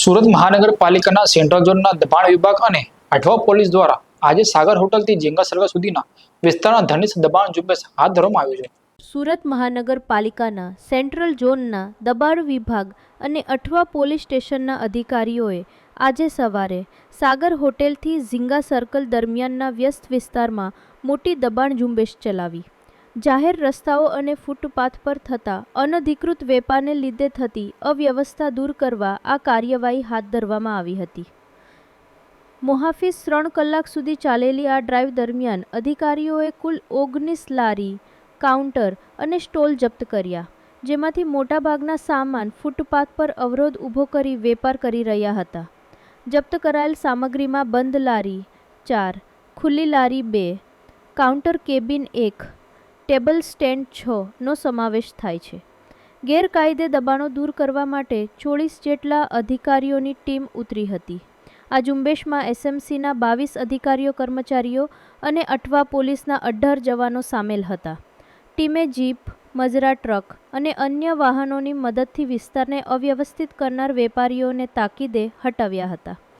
સુરત મહાનગરપાલિકાના સેન્ટ્રલ ઝોનના દબાણ વિભાગ અને અઠવા પોલીસ દ્વારા આજે સાગર હોટલથી ઝીંગા સર્કલ સુધીના વિસ્તારના ધનિષ્ઠ દબાણ ઝુંબેશ હાથ ધરવામાં આવ્યું છે. સુરત મહાનગરપાલિકાના સેન્ટ્રલ ઝોનના દબાણ વિભાગ અને અઠવા પોલીસ સ્ટેશનના અધિકારીઓએ આજે સવારે સાગર હોટેલથી ઝીંગા સર્કલ દરમિયાનના વ્યસ્ત વિસ્તારમાં મોટી દબાણ ઝુંબેશ ચલાવી. જાહેર રસ્તાઓ અને ફૂટપાથ પર થતા અનધિકૃત વેપારને લીધે થતી અવ્યવસ્થા દૂર કરવા આ કાર્યવાહી હાથ ધરવામાં આવી હતી. મોહાફિઝ ત્રણ કલાક સુધી ચાલેલી આ ડ્રાઈવ દરમિયાન અધિકારીઓએ કુલ ઓગણીસ લારી, કાઉન્ટર અને સ્ટોલ જપ્ત કર્યા, જેમાંથી મોટાભાગના સામાન ફૂટપાથ પર અવરોધ ઊભો કરી વેપાર કરી રહ્યા હતા. જપ્ત કરાયેલ સામગ્રીમાં બંધ લારી ચાર, ખુલ્લી લારી બે, કાઉન્ટર કેબિન એક ટેબલ સ્ટેન્ડ છ નો સમાવેશ થાય છે. ગેરકાયદે દબાણો દૂર કરવા માટે ચોવીસ જેટલા અધિકારીઓની ટીમ ઉતરી હતી. આ ઝુંબેશમાં એસએમસીના બાવીસ અધિકારીઓ કર્મચારીઓ અને અઠવા પોલીસના અઢાર જવાનો સામેલ હતા. ટીમે જીપ, મજરા ટ્રક અને અન્ય વાહનોની મદદથી વિસ્તારને અવ્યવસ્થિત કરનાર વેપારીઓને તાકીદે હટાવ્યા હતા.